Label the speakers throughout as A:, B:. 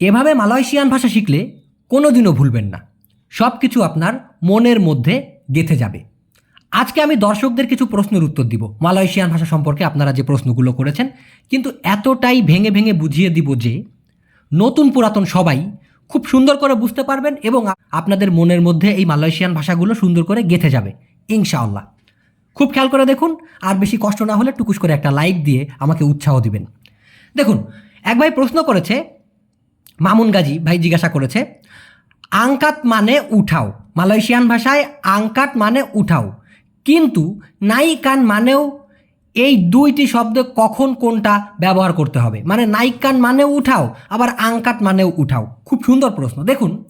A: এভাবে মালয়েশিয়ান ভাষা শিখলে কোনো দিনও ভুলবেন না। সব কিছু আপনার মনের মধ্যে গেঁথে যাবে। আজকে আমি দর্শকদের কিছু প্রশ্নের উত্তর দিব। মালয়েশিয়ান ভাষা সম্পর্কে আপনারা যে প্রশ্নগুলো করেছেন, কিন্তু এতটাই ভেঙে ভেঙে বুঝিয়ে দিব যে, নতুন পুরাতন সবাই খুব সুন্দর করে বুঝতে পারবেন এবং আপনাদের মনের মধ্যে এই মালয়েশিয়ান ভাষাগুলো সুন্দর করে গেঁথে যাবে, ইনশাআল্লাহ। খুব খেয়াল করে দেখুন, আর বেশি কষ্ট না হলে টুকুস করে একটা লাইক দিয়ে আমাকে উৎসাহ দিবেন। দেখুন, এক ভাই প্রশ্ন করেছে মামুন গাজী ভাই জিজ্ঞাসা করেছে আংকাত মানে উঠাও। মালয়েশিয়ান ভাষায় আংকাট মানে উঠাও। কিন্তু নাইকান মানেও এই দুইটি শব্দ কখন কোনটা ব্যবহার করতে হবে। মানে নাইকান মানেও উঠাও, আবার আংকাট মানেও উঠাও। খুব সুন্দর প্রশ্ন। দেখুন,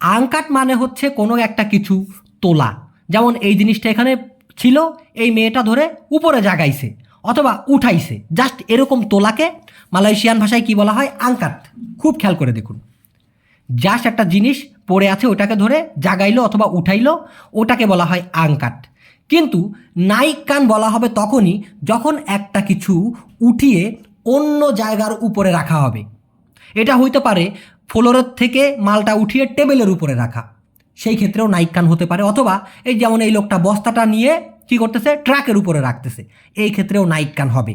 A: আংকাট মানে হচ্ছে কোনো একটা কিছু তোলা। যেমন এই জিনিসটা এখানে ছিল, এই মেয়েটা ধরে উপরে জাগাইছে, অথবা উঠাইছে। জাস্ট এরকম তোলাকে মালয়েশিয়ান ভাষায় কি বলা হয়? আংকাট খুব খেয়াল করে দেখুন। জাস্ট একটা জিনিস পড়ে আছে ওটাকে ধরে জাগাইলো অথবা উঠাইলো, ওটাকে বলা হয় আংকাট কিন্তু নাইকান বলা হবে তখনই যখন একটা কিছু উঠিয়ে অন্য জায়গার উপরে রাখা হবে। এটা হইতে পারে ফ্লোরের থেকে মালটা উঠিয়ে টেবিলের উপরে রাখা। সেই ক্ষেত্রেও নাইকান হতে পারে। অথবা এই যেমন এই লোকটা বস্তাটা নিয়ে কি করতেছে? ট্রাকের উপরে রাখতেছে। এই ক্ষেত্রেও নাইকান হবে।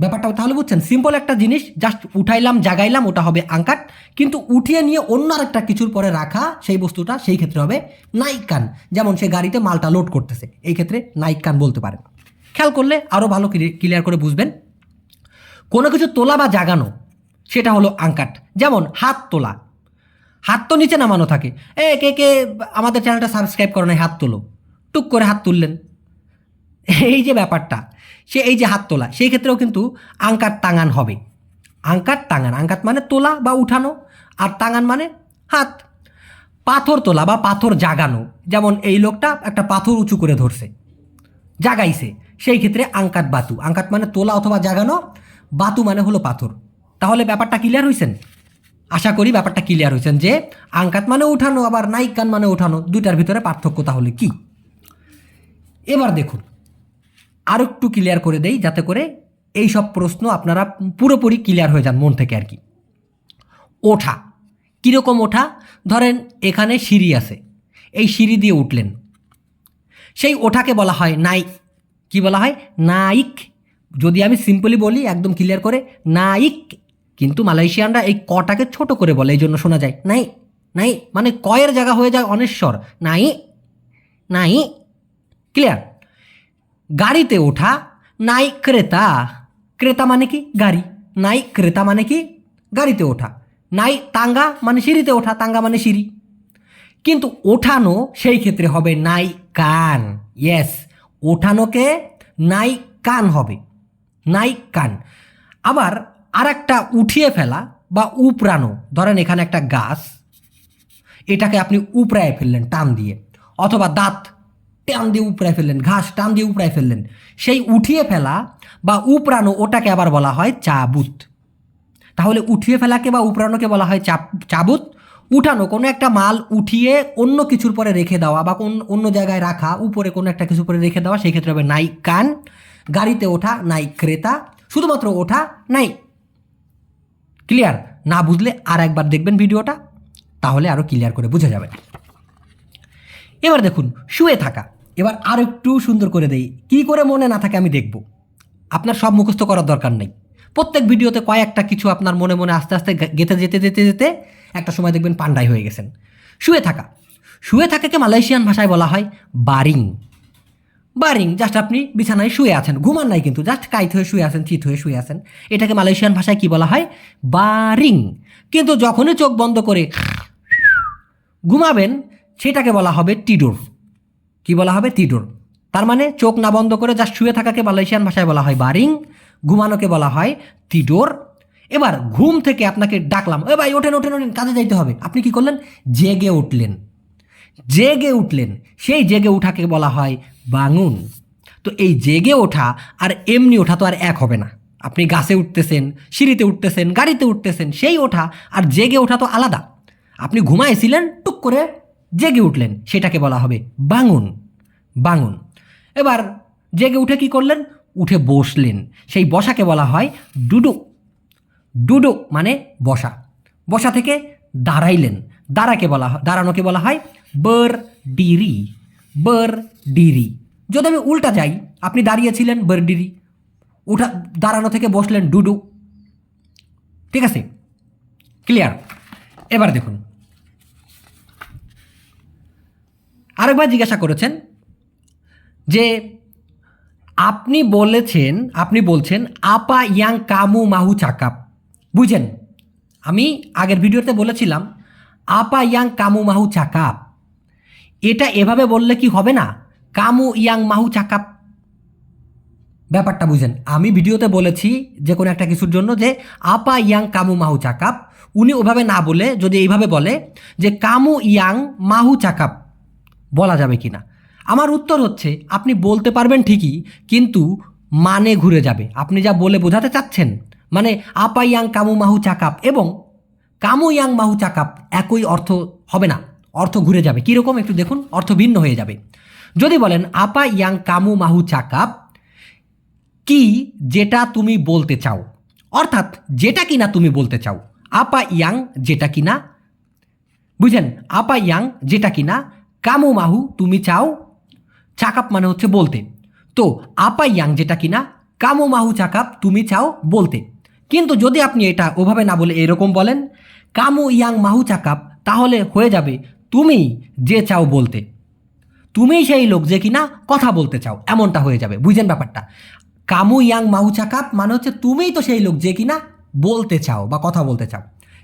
A: ব্যাপারটা তাহলে বুঝছেন? সিম্পল একটা জিনিস জাস্ট উঠাইলাম, জাগাইলাম, ওটা হবে আঙ্কাট। কিন্তু উঠিয়ে নিয়ে অন্য একটা কিছুর পরে রাখা সেই বস্তুটা, সেই ক্ষেত্রে হবে নাইকান। যেমন সে গাড়িতে মালটা লোড করতেছে। এই ক্ষেত্রে নাইকান বলতে পারেন। খেয়াল করলে আরও ভালো ক্লিয়ার করে বুঝবেন। কোনো কিছু তোলা বা জাগানো, সেটা হলো আঙ্কাট। যেমন হাত তোলা। হাত তো নিচে নামানো থাকে। এ, কে কে, আমাদের চ্যানেলটা সাবস্ক্রাইব করো নাই, হাত তোলো। টুক করে হাত তুললেন। এই যে ব্যাপারটা। সে এই যে হাত তোলা, সেই ক্ষেত্রেও কিন্তু আঙ্কার টাঙান হবে। আঙ্কার টাঙান আঙ্কাত মানে তোলা বা উঠানো, আর টাঙান মানে হাত। পাথর তোলা বা পাথর জাগানো, যেমন এই লোকটা একটা পাথর উঁচু করে ধরছে, জাগাইছে, সেই ক্ষেত্রে আঙ্কাত বাতু। আঙ্কাত মানে তোলা অথবা জাগানো, বাতু মানে হলো পাথর। তাহলে ব্যাপারটা ক্লিয়ার হয়েছেন আশা করি ব্যাপারটা ক্লিয়ার হয়েছেন যে আঙ্কাত মানে উঠানো, আবার নাইকান মানে উঠানো, দুইটার ভিতরে পার্থক্য তাহলে কি? এবার দেখুন আরও একটু ক্লিয়ার করে দেই যাতে করে এই সব প্রশ্ন আপনারা পুরোপুরি ক্লিয়ার হয়ে যান মন থেকে আর কি। ওঠা। কীরকম ওঠা? ধরেন এখানে সিঁড়ি আছে। এই সিঁড়ি দিয়ে উঠলেন। সেই ওঠাকে বলা হয় নাই। কি বলা হয়? নাইক। যদি আমি সিম্পলি বলি, একদম ক্লিয়ার করে, নাইক। কিন্তু মালয়েশিয়ানরা এই কটাকে ছোট করে বলে এই জন্য শোনা যায় নাই নাই। মানে কয়ের জায়গা হয়ে যায় অনেশ্বর। নাই নাই। ক্লিয়ার গাড়িতে ওঠা, নাই ক্রেতা। ক্রেতা মানে কি? গাড়ি। নাই ক্রেতা মানে কি? গাড়িতে ওঠা। নাই তাঙ্গা মানে সিঁড়িতে ওঠা, তাঙ্গা মানে সিঁড়ি। কিন্তু ওঠানো সেই ক্ষেত্রে হবে নাই কান। ইয়েস ওঠানোকে নাই কান হবে। নাই কান। আবার আর একটা উঠিয়ে ফেলা বা উপড়ানো। ধরেন এখানে একটা গাছ, এটাকে আপনি উপড়ায় ফেললেন টান দিয়ে, অথবা দাঁত টান দিয়ে উপড়ায় ফেললেন, ঘাস টান দিয়ে উপড়ায় ফেললেন। সেই উঠিয়ে ফেলা বা উপড়ানো ওটাকে আবার বলা হয় চাবুত। তাহলে উঠিয়ে ফেলাকে বা উপড়ানোকে বলা হয় চাপ, চাবুত। উঠানো, কোনো একটা মাল উঠিয়ে অন্য কিছুর পরে রেখে দেওয়া বা কোন অন্য জায়গায় রাখা, উপরে কোনো একটা কিছুর পরে রেখে দেওয়া, সেই ক্ষেত্রে হবে নাই কান। গাড়িতে ওঠা, নাই ক্রেতা। শুধুমাত্র ওঠা, নাই। ক্লিয়ার? না বুঝলে আর একবার দেখবেন ভিডিওটা, তাহলে আরও ক্লিয়ার করে বুঝে যাবে এবার দেখুন, শুয়ে থাকা। এবার আর একটু সুন্দর করে দেই। কি করে মনে না থাকে আমি দেখব। আপনার সব মুখস্থ করার দরকার নেই। প্রত্যেক ভিডিওতে কয়েকটা কিছু আপনার মনে মনে আস্তে আস্তে গেতে যেতে যেতে যেতে একটা সময় দেখবেন পান্ডাই হয়ে গেছেন। শুয়ে থাকা। শুয়ে থাকাকে মালয়েশিয়ান ভাষায় বলা হয় বারিং। বারিং জাস্ট আপনি বিছানায় শুয়ে আছেন। ঘুমান নাই কিন্তু জাস্ট কাইত হয়ে শুয়ে আছেন চিত হয়ে শুয়ে আছেন। এটাকে মালয়েশিয়ান ভাষায় কি বলা হয়? বারিং। কিন্তু যখনই চোখ বন্ধ করে ঘুমাবেন, সেটাকে বলা হবে টিডোর। কি বলা হবে? টিডোর তার মানে চোখ না বন্ধ করে জাস্ট শুয়ে থাকাকে মালয়েশিয়ান ভাষায় বলা হয় বারিং, ঘুমানোকে বলা হয় তিডোর এবার ঘুম থেকে আপনাকে ডাকলাম, এ ভাই, ওঠেন ওঠেন ওঠেন, কাজে যাইতে হবে। আপনি কি করলেন? জেগে উঠলেন। জেগে উঠলেন, সেই জেগে ওঠাকে বলা হয় বাঙুন। তো এই জেগে ওঠা আর এমনি ওঠা তো আর এক হবে না। আপনি গাছে উঠতেছেন, সিঁড়িতে উঠতেছেন, গাড়িতে উঠতেছেন, সেই ওঠা আর জেগে ওঠা তো আলাদা। আপনি ঘুমাইছিলেন, টুক করে জেগে উঠলেন, সেটাকে বলা হবে বাঙুন বাঙুন। এবার জেগে উঠে কি করলেন? উঠে বসলেন। সেই বসাকে বলা হয় ডুডু। ডুডু মানে বসা। বসা থেকে দাঁড়াইলেন। দাঁড়াকে বলা দাঁড়ানোকে বলা হয় বর ডিরি বর ডিরি। যদি আমি উল্টা যাই, আপনি দাঁড়িয়েছিলেন বর ডিরি, উঠা, দাঁড়ানো থেকে বসলেন ডুডু। ঠিক আছে? ক্লিয়ার? এবার দেখুন। আরেকবার জিজ্ঞাসা করেছেন যে আপনি বলেছেন, আপনি বলছেন, আপা ইয়াং কামু মাহু চাকাপ বুঝেন, আমি আগের ভিডিওতে বলেছিলাম, আপা ইয়াং কামু মাহু চাকাপ এটা এভাবে বললে কি হবে না? কামু ইয়াং মাহু চাকাপ ব্যাপারটা বুঝেন, আমি ভিডিওতে বলেছি যে কোনো একটা কিছুর জন্য যে, আপা ইয়াং কামু মাহু চাকাপ উনি ওভাবে না বলে, যদি এইভাবে বলে যে, কামু ইয়াং মাহু চাকাপ বলা যাবে কি না? আমার উত্তর হচ্ছে, আপনি বলতে পারবেন ঠিকই, কিন্তু মানে ঘুরে যাবে। আপনি যা বলে বোঝাতে চাচ্ছেন মানে আপা ইয়াং কামু মাহু চাকাপ এবং কামু ইয়াং মাহু চাকাপ একই অর্থ হবে না, অর্থ ঘুরে যাবে। কীরকম? একটু দেখুন, অর্থ ভিন্ন হয়ে যাবে। যদি বলেন, আপা ইয়াং কামু মাহু চাকাপ কি যেটা তুমি বলতে চাও? অর্থাৎ যেটা কিনা তুমি বলতে চাও। আপা ইয়াং যেটা কিনা? বুঝেন, আপা ইয়াং যেটা কিনা? কামু মাহু, তুমি চাও? চাকাপ মানে হচ্ছে বলতে। তো আপা ইয়াং যেটা কিনা, কামো মাহু চাকাপ, তুমি চাও বলতে। কিন্তু যদি আপনি এটা ওভাবে না বলে এরকম বলেন, কামো ইয়াং মাহু চাকাপ, তাহলে হয়ে যাবে, তুমি যে চাও বলতে। তুমিই সেই লোক যে কিনা কথা বলতে চাও, এমনটা হয়ে যাবে, বুঝেন ব্যাপারটা। কামু ইয়াং মাহু চাকাপ মানে হচ্ছে তুমিই তো সেই লোক যে কিনা বলতে চাও বা কথা বলতে চাও।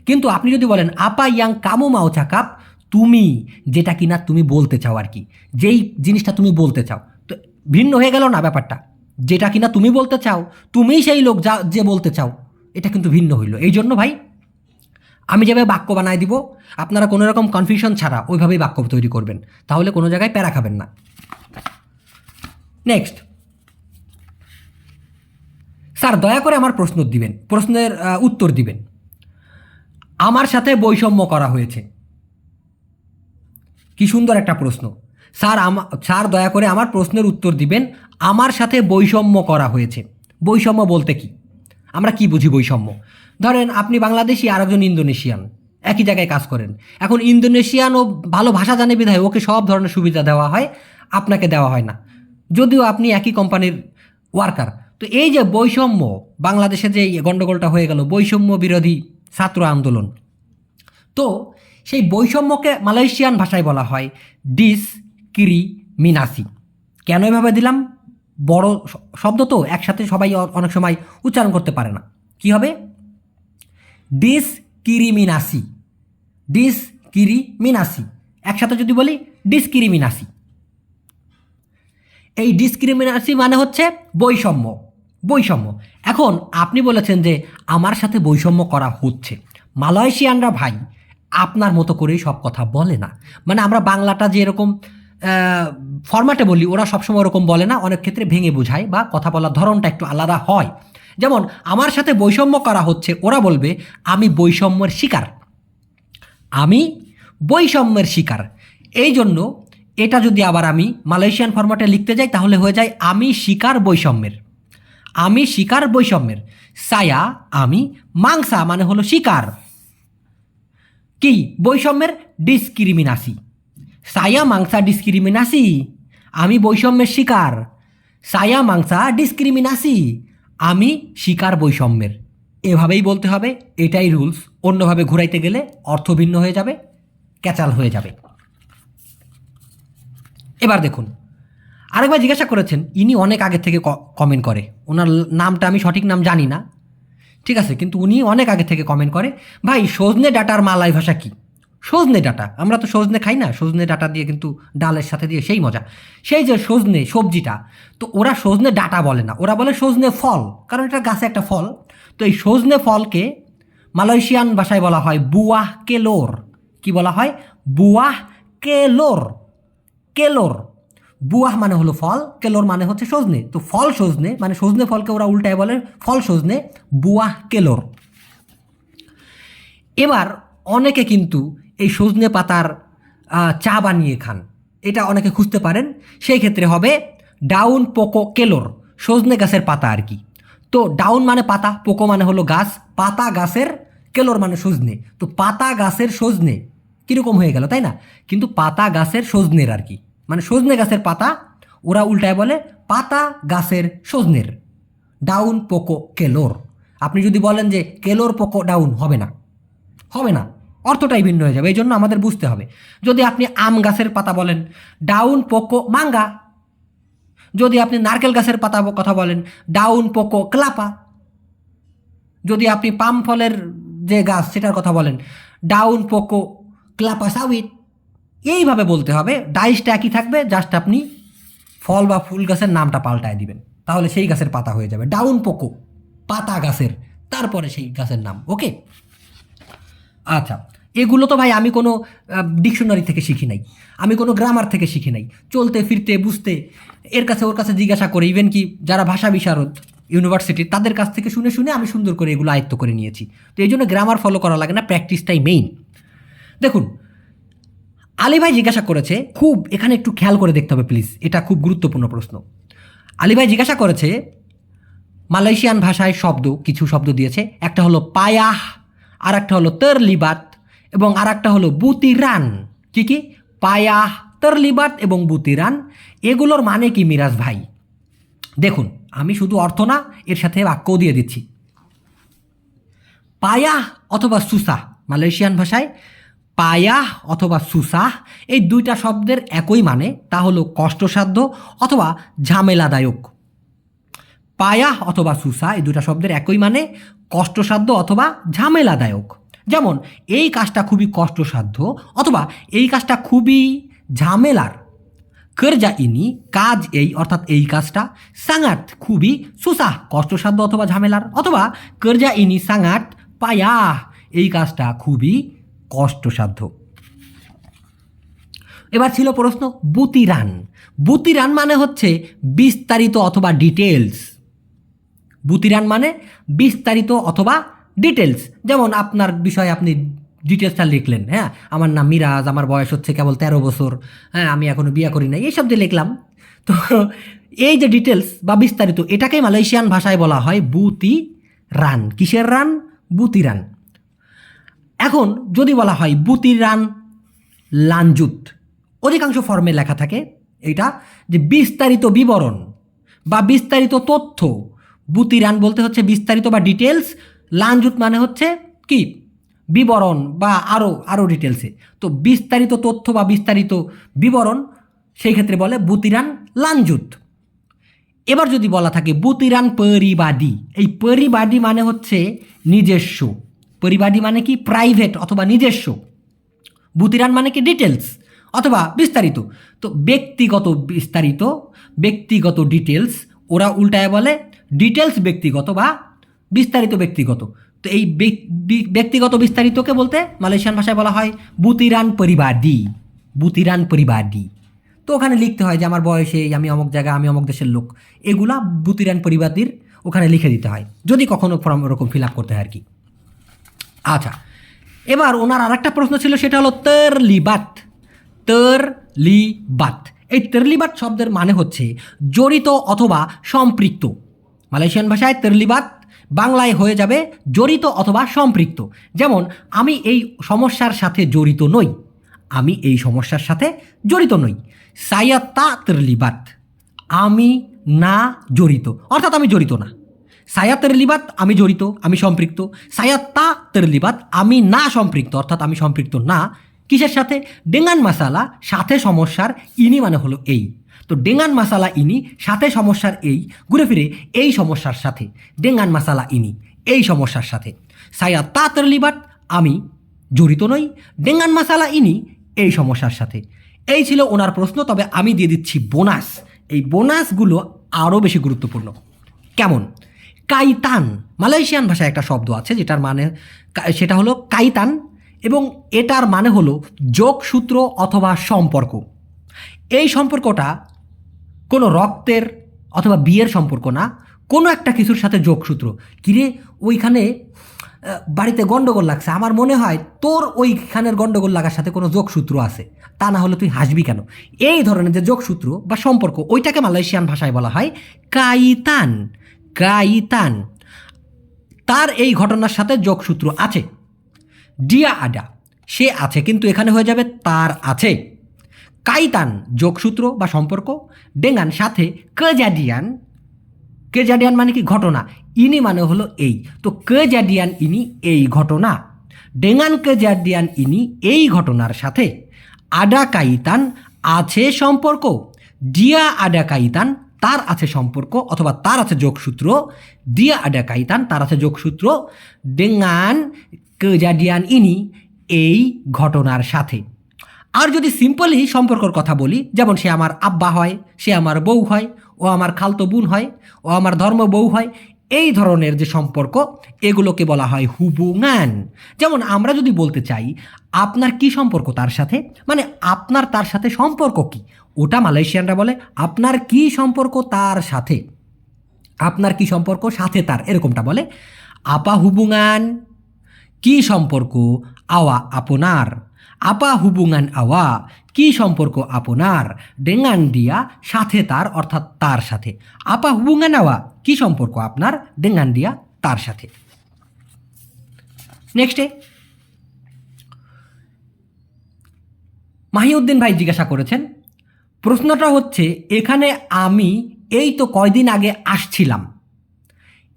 A: কিন্তু আপনি যদি বলেন আপা ইয়াং কামু মাও চাকাপ তুমি যেটা কিনা তুমি বলতে চাও আর কি। যেই জিনিসটা তুমি বলতে চাও। তো ভিন্ন হয়ে গেল না ব্যাপারটা? যেটা কিনা তুমি বলতে চাও, তুমিই সেই লোক যা যে বলতে চাও, এটা কিন্তু ভিন্ন হইল। এই জন্য ভাই, আমি যেভাবে বাক্য বানায় দিব, আপনারা কোনো রকম কনফিউশন ছাড়া ওইভাবেই বাক্য তৈরি করবেন। তাহলে কোনো জায়গায় প্যারা খাবেন না। নেক্সট স্যার, দয়া করে আমার প্রশ্ন দিবেন, প্রশ্নের উত্তর দিবেন। আমার সাথে বৈষম্য করা হয়েছে। কি সুন্দর একটা প্রশ্ন। স্যার স্যার দয়া করে আমার প্রশ্নের উত্তর দিবেন। আমার সাথে বৈষম্য করা হয়েছে। বৈষম্য বলতে কি? আমরা কি বুঝি বৈষম্য? ধরেন, আপনি বাংলাদেশি আর একজন ইন্দোনেশিয়ান। একই জায়গায় কাজ করেন। এখন ইন্দোনেশিয়ান ও ভালো ভাষা জানে বিধায় ওকে সব ধরনের সুবিধা দেওয়া হয়, আপনাকে দেওয়া হয় না। যদিও আপনি একই কোম্পানির ওয়ার্কার। তো এই যে বৈষম্য, বাংলাদেশে যে গণ্ডগোলটা হয়ে গেল, বৈষম্য বিরোধী ছাত্র আন্দোলন। তো সেই বৈষম্যকে মালয়েশিয়ান ভাষায় বলা হয় ডিস কিরি মিনাসি। কেন এভাবে দিলাম? বড় শব্দ তো একসাথে সবাই অনেক সময় উচ্চারণ করতে পারে না। কি হবে? ডিস কিরিমিনাসি ডিস কিরিমিনাসি একসাথে যদি বলি ডিসক্রিমিনাসি এই ডিসক্রিমিনাসি মানে হচ্ছে বৈষম্য। বৈষম্য। এখন আপনি বলেছেন যে আমার সাথে বৈষম্য করা হচ্ছে। মালয়েশিয়ানরা ভাই আপনার মতো করেই সব কথা বলে না। মানে আমরা বাংলাটা যে এরকম ফরম্যাটে বলি, ওরা সবসময় ওরকম বলে না, অনেক ক্ষেত্রে ভেঙে বোঝায় বা কথা বলার ধরনটা একটু আলাদা হয়। যেমন, আমার সাথে বৈষম্য করা হচ্ছে, ওরা বলবে, আমি বৈষম্যের শিকার। আমি বৈষম্যের শিকার। এই জন্য এটা যদি আবার আমি মালয়েশিয়ান ফরম্যাটে লিখতে যাই, তাহলে হয়ে যায়, আমি শিকার বৈষম্যের। আমি শিকার বৈষম্যের। সায়া, আমি মাংসা মানে হলো শিকার। কি? বৈষম্যের ডিসক্রিমিনাসি সায়া মাংসা ডিসক্রিমিনাসি আমি বৈষম্যের শিকার। সায়া মাংসা ডিসক্রিমিনাসি আমি শিকার বৈষম্যের। এভাবেই বলতে হবে, এটাই রুলস অন্যভাবে ঘুরাইতে গেলে অর্থ ভিন্ন হয়ে যাবে, ক্যাচাল হয়ে যাবে। এবার দেখুন, আরেকবার জিজ্ঞাসা করেছেন, ইনি অনেক আগে থেকে কমেন্ট করে। ওনার নামটা আমি সঠিক নাম জানি না। ঠিক আছে, কিন্তু উনি অনেক আগে থেকে কমেন্ট করে, ভাই, সজনে ডাটার মালাই ভাষা কি? সজনে ডাটা, আমরা তো সজনে খাই না, সজনে ডাটা দিয়ে কিন্তু ডালের সাথে দিয়ে সেই মজা। সেই যে সজনে, সবজিটা, তো ওরা সজনে ডাটা বলে না, ওরা বলে সজনে ফল, কারণ এটা গাছে একটা ফল। তো এই সজনে ফলকে মালয়েশিয়ান ভাষায় বলা হয় বুয়াহ কেলোর। কি বলা হয়? বুয়াহ কেলোর কেলোর। বুয়াহ মানে হলো ফল, কেলোর মানে হচ্ছে সজনে। তো ফল সজনে মানে সজনে ফলকে ওরা উল্টায় বলে ফল সজনে, বুয়াহ কেলোর। এবার অনেকে কিন্তু এই সজনে পাতার চা বানিয়ে খান। এটা অনেকে খুঁজতে পারেন। সেই ক্ষেত্রে হবে ডাউন পোকো কেলোর, সজনে গাছের পাতা আর কি। তো ডাউন মানে পাতা, পোকো মানে হলো গাছ, পাতা গাছের, কেলোর মানে সজনে। তো পাতা গাছের সজনে, কীরকম হয়ে গেল, তাই না? কিন্তু পাতা গাছের সজনের আর কি। মানে সজনে গাছের পাতা, ওরা উল্টায় বলে পাতা গাছের সজনের। ডাউন পোকো কেলোর আপনি যদি বলেন যে কেলোর পোকো ডাউন হবে না হবে না, অর্থটাই ভিন্ন হয়ে যাবে এই জন্য আমাদের বুঝতে হবে। যদি আপনি আম গাছের পাতা বলেন ডাউন পোকো মাঙ্গা যদি আপনি নারকেল গাছের পাতা কথা বলেন ডাউন পোকো ক্লাপা যদি আপনি পাম ফলের যে গাছ, সেটার কথা বলেন ডাউন পোকো ক্লাপা সাউইট এইভাবে বলতে হবে ডাইসটা একই থাকবে জাস্ট আপনি ফল বা ফুল গাছের নামটা পাল্টায় দিবেন। তাহলে সেই গাছের পাতা হয়ে যাবে। ডাউন পোকো, পাতা গাছের, তারপরে সেই গাছের নাম ওকে আচ্ছা এগুলো তো ভাই আমি কোনো ডিকশনারি থেকে শিখি নাই। আমি কোনো গ্রামার থেকে শিখি নাই। চলতে, ফিরতে, বুঝতে, এর কাছে ওর কাছে জিজ্ঞাসা করে ইভেন কি যারা ভাষা বিশারদ ইউনিভার্সিটির তাদের কাছ থেকে শুনে শুনে আমি সুন্দর করে এগুলো আয়ত্ত করে নিয়েছি। তো এই জন্য গ্রামার ফলো করা লাগে না প্র্যাকটিসটাই মেইন দেখুন আলী ভাই জিজ্ঞাসা করেছে, খুব এখানে একটু খেয়াল করে দেখতে হবে প্লিজ এটা খুব গুরুত্বপূর্ণ প্রশ্ন। আলী ভাই জিজ্ঞাসা করেছে, মালয়েশিয়ান ভাষায় শব্দ, কিছু শব্দ দিয়েছে, একটা হলো পায়াহ আর একটা হলো তরলিবাত, এবং আর একটা হলো বুতিরান। কি কি? পায়াহ, তরলিবাত এবং বুতিরান, এগুলোর মানে কি মিরাজ ভাই? দেখুন, আমি শুধু অর্থ না, এর সাথে বাক্যও দিয়ে দিচ্ছি। পায়াহ অথবা সুসা মালয়েশিয়ান ভাষায় পায়াহ অথবা সুসাহ এই দুইটা শব্দের একই মানে তা হলো কষ্টসাধ্য অথবা ঝামেলাদায়ক। পায়াহ অথবা সুসা, এই দুটা শব্দের একই মানে কষ্টসাধ্য অথবা ঝামেলাদায়ক। যেমন, এই কাজটা খুবই কষ্টসাধ্য অথবা এই কাজটা খুবই ঝামেলার। কর্জা ইনি, কাজ এই, অর্থাৎ এই কাজটা সাঙাট খুবই সুসাহ কষ্টসাধ্য অথবা ঝামেলার অথবা কর্জা ইনি সাঙাট পায়াহ এই কাজটা খুবই কষ্টসাধ্য। এবার ছিল প্রশ্ন বুতিরান। বুতিরান মানে হচ্ছে বিস্তারিত অথবা ডিটেলস বুতিরান মানে বিস্তারিত অথবা ডিটেলস যেমন আপনার বিষয়ে আপনি ডিটেলসটা লিখলেন হ্যাঁ? আমার নাম মিরাজ, আমার বয়স হচ্ছে কেবল তেরো বছর হ্যাঁ? আমি এখনও বিয়ে করি নাই, এইসব যে লিখলাম। তো এই যে ডিটেলস বা বিস্তারিত এটাকে মালয়েশিয়ান ভাষায় বলা হয় বুতি রান কিসের রান? বুতি রান এখন যদি বলা হয় বুতির রান, লাঞ্জুত, অধিকাংশ ফর্মে লেখা থাকে এটা যে বিস্তারিত বিবরণ বা বিস্তারিত তথ্য। বুতিরান বলতে হচ্ছে বিস্তারিত বা ডিটেলস লাঞ্জুত মানে হচ্ছে কি? বিবরণ বা আরও আরও ডিটেলসে তো বিস্তারিত তথ্য বা বিস্তারিত বিবরণ, সেই ক্ষেত্রে বলে বুতিরান লাঞ্জুত। এবার যদি বলা থাকে বুতিরান পরিবাদী এই পরিবাদী মানে হচ্ছে নিজস্ব। পরিবাদী মানে কি প্রাইভেট অথবা নিজস্ব? বুতিরান মানে কি ডিটেলস অথবা বিস্তারিত। তো ব্যক্তিগত বিস্তারিত, ব্যক্তিগত ডিটেলস ওরা উল্টায় বলে ডিটেলস ব্যক্তিগত বা বিস্তারিত ব্যক্তিগত। তো এই ব্যক্তিগত বিস্তারিতকে বলতে মালয়েশিয়ান ভাষায় বলা হয় বুতিরান পরিবাদী বুতিরান পরিবাদী তো ওখানে লিখতে হয় যে, আমার বয়সে আমি অমুক জায়গা, আমি অমুক দেশের লোক। এগুলা বুতিরান পরিবাদীর ওখানে লিখে দিতে হয়। যদি কখনো ফর্ম ওরকম ফিল আপ করতে হয় আর কি। আচ্ছা এবার ওনার আরেকটা প্রশ্ন ছিল, সেটা হলো তর লিবাত তর লিবাত এই তরলিবাত শব্দের মানে হচ্ছে জড়িত অথবা সম্পৃক্ত। মালয়েশিয়ান ভাষায় তরলিবাত বাংলায় হয়ে যাবে জড়িত অথবা সম্পৃক্ত। যেমন, আমি এই সমস্যার সাথে জড়িত নই, আমি এই সমস্যার সাথে জড়িত নই। সায়াত্তা তরলিবাত, আমি না জড়িত, অর্থাৎ আমি জড়িত না। সায়া তেরলিবাত আমি জড়িত, আমি সম্পৃক্ত। সায়া তা তেরলিবাত আমি না সম্পৃক্ত, অর্থাৎ আমি সম্পৃক্ত না। কিসের সাথে? ডেঙ্গান মাসালা সাথে সমস্যার ইনি মানে হলো এই। তো ডেঙ্গান মাসালা ইনি, সাথে সমস্যার এই। ঘুরে ফিরে, এই সমস্যার সাথে। ডেঙ্গান মাসালা ইনি, এই সমস্যার সাথে। সায়া তা তেরলিবাত আমি জড়িত নই, ডেঙ্গান মাসালা ইনি, এই সমস্যার সাথে। এই ছিল ওনার প্রশ্ন, তবে আমি দিয়ে দিচ্ছি বোনাস। এই বোনাসগুলো আরও বেশি গুরুত্বপূর্ণ। কেমন? কাইতান, মালয়েশিয়ান ভাষায় একটা শব্দ আছে, যেটার মানে সেটা হলো কাইতান এবং এটার মানে হলো যোগসূত্র অথবা সম্পর্ক। এই সম্পর্কটা কোনো রক্তের অথবা বিয়ের সম্পর্ক না, কোনো একটা কিছুর সাথে যোগসূত্র কিরে, ওইখানে বাড়িতে গণ্ডগোল লাগছে। আমার মনে হয় তোর ওইখানের গন্ডগোল লাগার সাথে কোনো যোগসূত্র আছে। তা না হলে তুই হাসবি কেন? এই ধরনের যে যোগসূত্র বা সম্পর্ক, ওইটাকে মালয়েশিয়ান ভাষায় বলা হয় কাইতান। কাইতান। তার এই ঘটনার সাথে যোগসূত্র আছে। ডিয়া আডা, সে আছে কিন্তু এখানে হয়ে যাবে তার আছে। কাইতান যোগসূত্র বা সম্পর্ক, ডেঙ্গান সাথে কেজাডিয়ান। কেজাডিয়ান মানে কি ঘটনা? ইনি মানে হলো এই। তো কেজাডিয়ান ইনি, এই ঘটনা। ডেঙ্গান কেজাডিয়ান ইনি, এই ঘটনার সাথে। আডা কাইতান, আছে সম্পর্ক। ডিয়া আডা কাইতান তার আছে সম্পর্ক অথবা তার আছে যোগসূত্র। দিয়া আডা কাইতান, তার আছে যোগসূত্র। ডেঙ্গান কেজাডিয়ান ইনি এই ঘটনার সাথে। আর যদি সিম্পলি সম্পর্কর কথা বলি, যেমন সে আমার আব্বা হয়, সে আমার বউ হয়, ও আমার খালতো বোন হয়, ও আমার ধর্ম বউ হয়, এই ধরনের যে সম্পর্ক, এগুলোকে বলা হয় হুবুঙান যেমন আমরা যদি বলতে চাই, আপনার কি সম্পর্ক তার সাথে? মানে আপনার তার সাথে সম্পর্ক কি? ওটা মালয়েশিয়ানরা বলে, আপনার কি সম্পর্ক তার সাথে? আপনার কি সম্পর্ক সাথে তার? এরকমটা বলে। আপা হুবুঙান, কি সম্পর্ক আওয়া আপনার? আপা হুবুঙান আওয়া, কি সম্পর্ক আপনার? ডেঙ্গান দিয়া সাথে তার, অর্থাৎ তার সাথে। আপা হুবুঙান আওয়া, কি সম্পর্ক আপনার? ডেঙ্গান দিয়া তার সাথে। নেক্সটে মাহিউদ্দিন ভাই জিজ্ঞাসা করেছেন প্রশ্নটা হচ্ছে, এখানে আমি এই তো কয়দিন আগে আসছিলাম।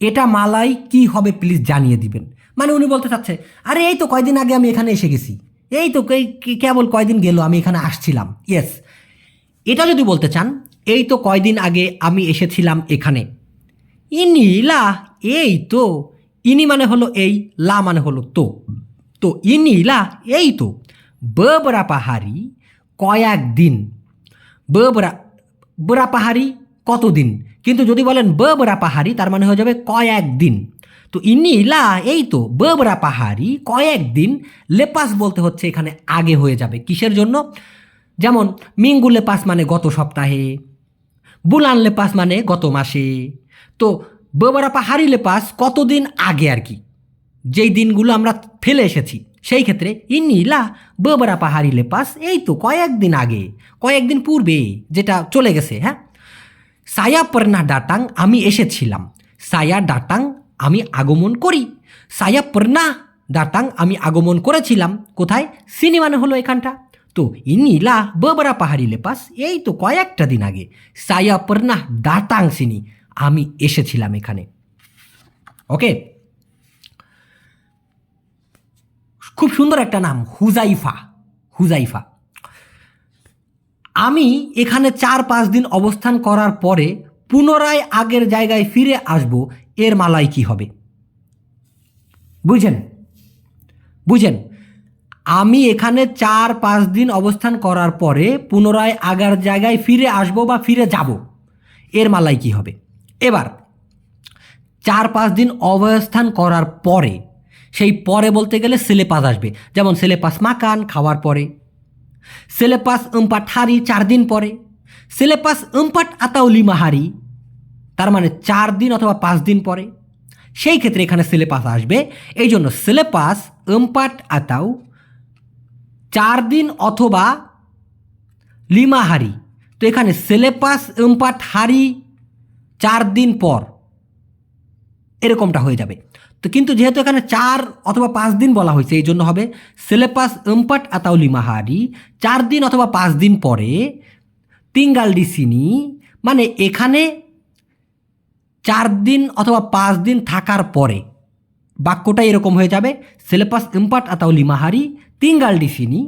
A: এটা মালাই কি হবে প্লিজ জানিয়ে দিবেন। মানে উনি বলতে চাচ্ছে, আরে এই তো কয়দিন আগে আমি এখানে এসে গেছি। এই তো কেবল কয়দিন গেল আমি এখানে আসছিলাম। ইয়েস এটা যদি বলতে চান, এই তো কয়দিন আগে আমি এসেছিলাম এখানে। ইনি লা, এই তো। ইনি মানে হলো এই, লা মানে হলো তো। তো ইনি লা, এই তো। ববরা পাহাড়ি, কয়েক দিন ববরা বরা পাহাড়ি কতদিন? কিন্তু যদি বলেন ববরা পাহাড়ি, তার মানে হয়ে যাবে কয়েক দিন তো ইনি লা, এই তো ববরা পাহাড়ি কয়েক দিন লেপাস বলতে হচ্ছে এখানে আগে হয়ে যাবে। কিসের জন্য? যেমন মিঙ্গু লেপাস মানে গত সপ্তাহে, বুলান লেপাস মানে গত মাসে। তো ববরা পাহাড়ি লেপাস কতদিন আগে আর কি? যেই দিনগুলো আমরা ফেলে এসেছি। সেই ক্ষেত্রে ইন্নিলা ববরা পাহাড়ি লেপাস, এই তো কয়েকদিন আগে কয়েকদিন পূর্বে যেটা চলে গেছে হ্যাঁ? সায়া পর্না ডাটাং আমি এসেছিলাম। সায়া ডাটাং আমি আগমন করি। সায়া পর্না ডাটাং আমি আগমন করেছিলাম। কোথায়? সিনেমানে হলো এখানটা। তো ইনিলা ববরা পাহাড়ি লেপাস, এই তো কয়েকটা দিন আগে, সায়া পর্না ডাটাং সিনি আমি এসেছিলাম এখানে। ওকে খুব সুন্দর একটা নাম, হুজাইফা। হুজাইফা। আমি এখানে চার পাঁচ দিন অবস্থান করার পরে পুনরায় আগের জায়গায় ফিরে আসব, এর মালাই কি হবে? বুঝেন? বুঝেন? আমি এখানে চার পাঁচ দিন অবস্থান করার পরে পুনরায় আগের জায়গায় ফিরে আসব বা ফিরে যাব, এর মালাই কি হবে? এবার, চার পাঁচ দিন অবস্থান করার পরে সেই পরে বলতে গেলে সিলেপাস আসবে। যেমন সিলেপাস মাকান খাওয়ার পরে সিলেপাস উম্পাট হারি চার দিন পরে সিলেপাস উম্পাট আতাউলি মাহারি, তার মানে চার দিন অথবা পাঁচ দিন পরে, সেই ক্ষেত্রে এখানে সিলেপাস আসবে। এই জন্য সিলেপাস উম্পাট আতাউ চার দিন অথবা লিমাহারি। তো এখানে সিলেপাস উম্পাট হারি চার দিন পর, এরকমটা হয়ে যাবে। তো কিন্তু যেহেতু এখানে চার অথবা পাঁচ দিন বলা হয়েছে, এই জন্য হবে সিলেপাস এম্পাট আতাউলি, মাহারি। চার দিন অথবা পাঁচ দিন পরে তিঙ্গাল ডিসিনি মানে এখানে চার দিন অথবা পাঁচ দিন থাকার পরে বাক্যটা এরকম হয়ে যাবে, সিলেপাস এম্পাট আতাউলি, মাহারি তিঙ্গাল ডিসিনি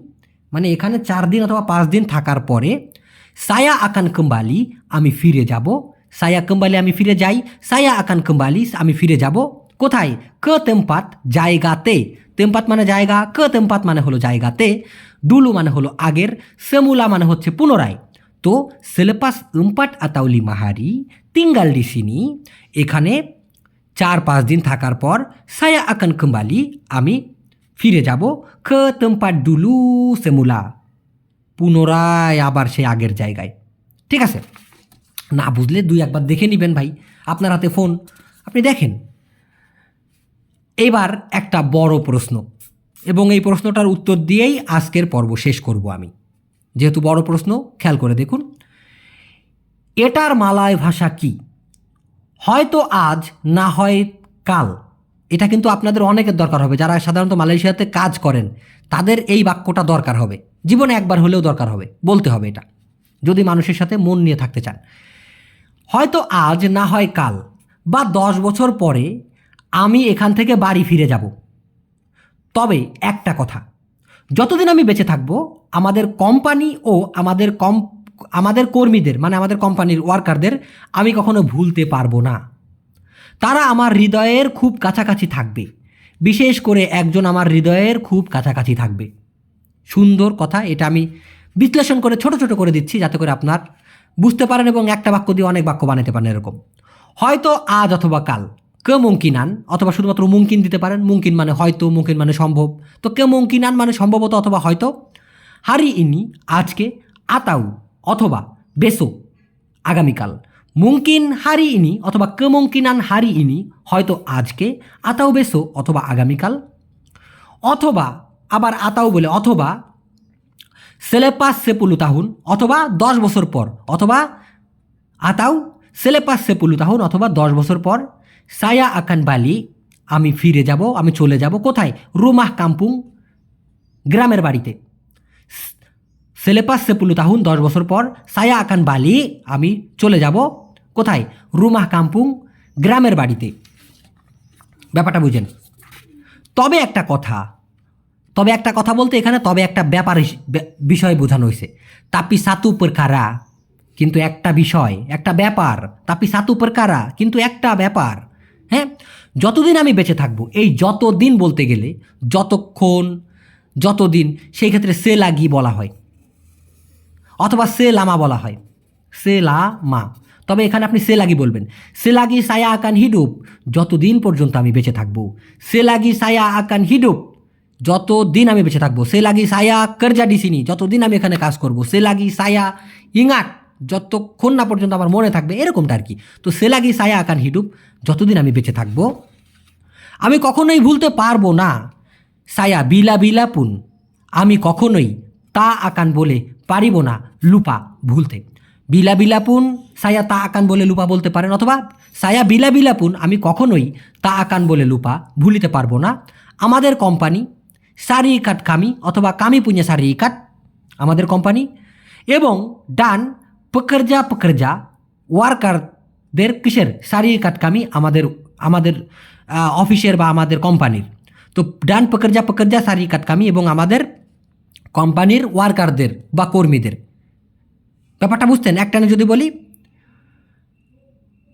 A: মানে এখানে চার দিন অথবা পাঁচ দিন থাকার পরে সায়া আকান কম্বালি, আমি ফিরে যাব। সায়া কম্বালি, আমি ফিরে যাই। সায়া আকান কম্বালি, আমি ফিরে যাব। কোথায়? ক তেমপাত জায়গাতে তেমপাত মানে জায়গা, ক তেমপাত মানে হলো জায়গাতে দুলু মানে হলো আগের, সেমুলা মানে হচ্ছে পুনরায়। তো সিলেপাস উম্পাট আতাউলি মাহারি, তিঙ্গাল ডিসিনি, এখানে চার পাঁচ দিন থাকার পর সায়া আকান কম্বালি, আমি ফিরে যাব খ তেমপাট ডুলু সেমুলা। পুনরায় আবার সেই আগের জায়গায়। ঠিক আছে? না বুঝলে দুই একবার দেখে নেবেন ভাই। আপনার হাতে ফোন আপনি দেখেন। এবার একটা বড় প্রশ্ন। এবং এই প্রশ্নটার উত্তর দিয়েই আজকের পর্ব শেষ করব আমি। যেহেতু বড় প্রশ্ন, খেয়াল করে দেখুন। এটার মালায় ভাষা কি? হয়তো আজ, না হয় কাল। এটা কিন্তু আপনাদের অনেকের দরকার হবে। যারা সাধারণত মালয়েশিয়াতে কাজ করেন, তাদের এই বাক্যটা দরকার হবে। জীবনে একবার হলেও দরকার হবে। বলতে হবে এটা। যদি মানুষের সাথে মন নিয়ে থাকতে চান। হয়তো আজ, না হয় কাল। বা দশ বছর পরে আমি এখান থেকে বাড়ি ফিরে যাব। তবে একটা কথা, যতদিন আমি বেঁচে থাকব, আমাদের কোম্পানি ও আমাদের কম, আমাদের কর্মীদের মানে আমাদের কোম্পানির ওয়ার্কারদের, আমি কখনো ভুলতে পারব না। তারা আমার হৃদয়ের খুব কাছাকাছি থাকবে। বিশেষ করে একজন আমার হৃদয়ের খুব কাছাকাছি থাকবে। সুন্দর কথা, এটা আমি বিশ্লেষণ করে ছোট ছোট করে দিচ্ছি যাতে করে আপনার বুঝতে পারেন এবং একটা বাক্য দিয়ে অনেক বাক্য বানাতে পারেন এরকম। হয়তো আজ অথবা কাল কে মুমকিনান? অথবা শুধুমাত্র মুমকিন দিতে পারেন? মুমকিন মানে হয়তো, মুমকিন মানে সম্ভব। তো কে মুমকিনান মানে সম্ভবত অথবা হয়তো? হারি ইনি আজকে আতাউ অথবা বেসো আগামীকাল। মুমকিন হারি ইনি অথবা কে মুমকিনান হারি ইনি হয়তো আজকে আতাউ বেসো অথবা আগামীকাল। অথবা আবার আতাউ বলে অথবা সেলেপাস সেপুলু তাহুন অথবা দশ বছর পর। অথবা আতাউ সেলেপাস সেপুলু তাহুন অথবা দশ বছর পর। সায়া আকান বালি আমি ফিরে যাব আমি চলে যাব কোথায় রুমাহ কাম্পুং গ্রামের বাড়িতে সেলেপাস সেপুলু তাহুন দশ বছর পর সায়া আকান বালি আমি চলে যাব কোথায় রুমাহ কাম্পুং গ্রামের বাড়িতে ব্যাপারটা বুঝেন তবে একটা কথা তবে একটা কথা বলতে এখানে তবে একটা ব্যাপার বিষয় বোঝানো হয়েছে তাপি সাতু কারা কিন্তু একটা বিষয়, একটা ব্যাপার। তাপি সাতু কারা কিন্তু একটা ব্যাপার। হ্যাঁ? যতদিন আমি বেঁচে থাকব, এই যতদিন বলতে গেলে, যতক্ষণ, যতদিন সেই ক্ষেত্রে সে লাগি বলা হয়, অথবা সে লামা বলা হয় সে লা মা তবে এখানে আপনি সে লাগি বলবেন। সে লাগি সায়া আকান হিডুপ, যতদিন পর্যন্ত আমি বেঁচে থাকব। সে লাগি সায়া আকান হিডুপ, যতদিন আমি বেঁচে থাকব। সে লাগি সায়া কর্জা ডিসিনি যতদিন আমি এখানে কাজ করব। সে লাগি সায়া ইঙাট, যতক্ষণ না পর্যন্ত আমার মনে থাকবে, এরকমটা আর কি। তো সে লাগি সায়া আকান হিডুপ যতদিন আমি বেঁচে থাকব, আমি কখনোই ভুলতে পারব না। সায়া বিলা বিলা পুন, আমি কখনোই তা আকান বলে পারিব না লুপা ভুলতে। বিলা বিলাপুন সায়া তা আকান বলে লুপা বলতে পারেন, অথবা সায়া বিলা বিলাপুন আমি কখনোই তা আকান বলে লুপা ভুলিতে পারব না। আমাদের কোম্পানি সারি কাট কামি, অথবা কামি পুঞ্জে সারি কাট, আমাদের কোম্পানি, এবং ডান পকরজা পকরজা ওয়ার্কারদের কিসের? সারি কাট কামি আমাদের আমাদের অফিসের বা আমাদের কোম্পানির। তো ডান পকরজা পকরজা সারি কাট কামি এবং আমাদের কোম্পানির ওয়ার্কারদের বা কর্মীদের। ব্যাপারটা বুঝতেন একটানে যদি বলি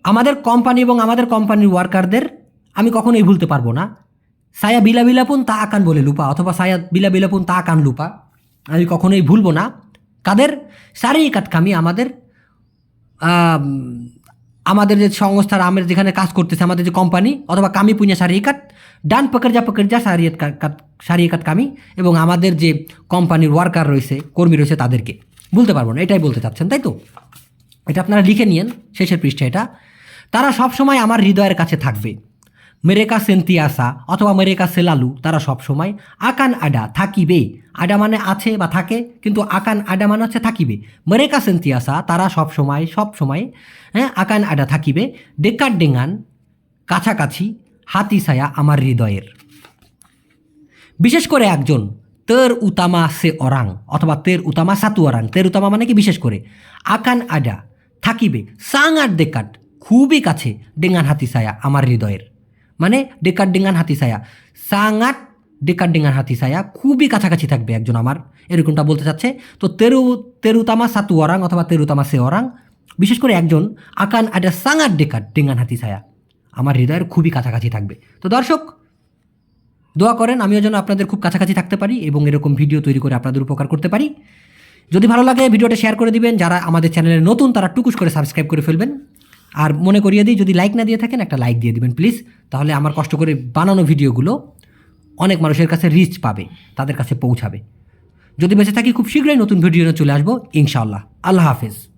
A: আমাদের কোম্পানি এবং আমাদের কোম্পানির ওয়ার্কারদের আমি কখনোই ভুলতে পারব না। সায়া বিলা বিলাপুন তা আকান বলে লুপা অথবা সায়া বিলা বিলাপুন তা আকান লুপা আমি কখনোই ভুলবো না। কাদের? শারীরিক কাটকামি আমাদের আম, আমাদের যে সংস্থার আমরা যেখানে কাজ করতেছে, আমাদের যে কোম্পানি অথবা কামি পুঁজা সারিকাত ডান পকরজা পকরজা শারীরিক একাত কামি, এবং আমাদের যে কোম্পানির ওয়ার্কার রয়েছে, কর্মী রয়েছে তাদেরকে। বলতে পারব না, এটাই বলতে চাচ্ছেন, তাই তো? এটা আপনারা লিখে নিয়েন, শেষের পৃষ্ঠা এটা। তারা সবসময় আমার হৃদয়ের কাছে থাকবে। মেরেকা সেন্তিয়াসা অথবা মেরেকা সেলালু, তারা সবসময় আকান আডা থাকিবে। আডা মানে আছে বা থাকে, কিন্তু আকান আডা মানে হচ্ছে থাকিবে। মেরেকা সেন্তিয়াসা, তারা সবসময় সবসময় হ্যাঁ আকান আডা থাকিবে। ডেকার ডেঙ্গান, কাছাকাছি, হাতি ছায়া আমার হৃদয়ের। বিশেষ করে একজন, তের উতামা সে অরাং, অথবা তের উতামা সাতু অরাং। তের উতামা মানে কি? বিশেষ করে। আকান আডা থাকিবে। সাং আর ডেকাট, খুবই কাছে, ডেঙ্গান হাতি ছায়া আমার হৃদয়ের। মানে ডেকাট ডেঙ্গান হাতি ছায়া সাঙাট ডেকাট ডেঙ্গান হাতি ছায়া খুবই কাছাকাছি থাকবে একজন আমার। এরকমটা বলতে চাচ্ছে। তো তেরু, তেরুতামা সাতু অরাং অথবা তেরুতামা সে অরাং বিশেষ করে একজন, আকান আডা সাঙার ডেকাট ডেঙ্গান হাতি ছায়া আমার হৃদয়ের খুবই কাছাকাছি থাকবে। তো দর্শক, দোয়া করেন, আমিও যেন আপনাদের খুব কাছাকাছি থাকতে পারি এবং এরকম ভিডিও তৈরি করে আপনাদের উপকার করতে পারি। যদি ভালো লাগে ভিডিওটা শেয়ার করে দিবেন। যারা আমাদের চ্যানেলে নতুন, তারা টুকুস করে সাবস্ক্রাইব করে ফেলবেন। আর মনে করিয়ে দিই, যদি লাইক না দিয়ে থাকেন, একটা লাইক দিয়ে দিবেন প্লিজ তাহলে আমার কষ্ট করে বানানো ভিডিওগুলো অনেক মানুষের কাছে রিচ পাবে, তাদের কাছে পৌঁছাবে। যদি বেঁচে থাকি, খুব শীঘ্রই নতুন ভিডিও নিয়ে চলে আসব, ইনশাআল্লাহ। আল্লাহ হাফেজ।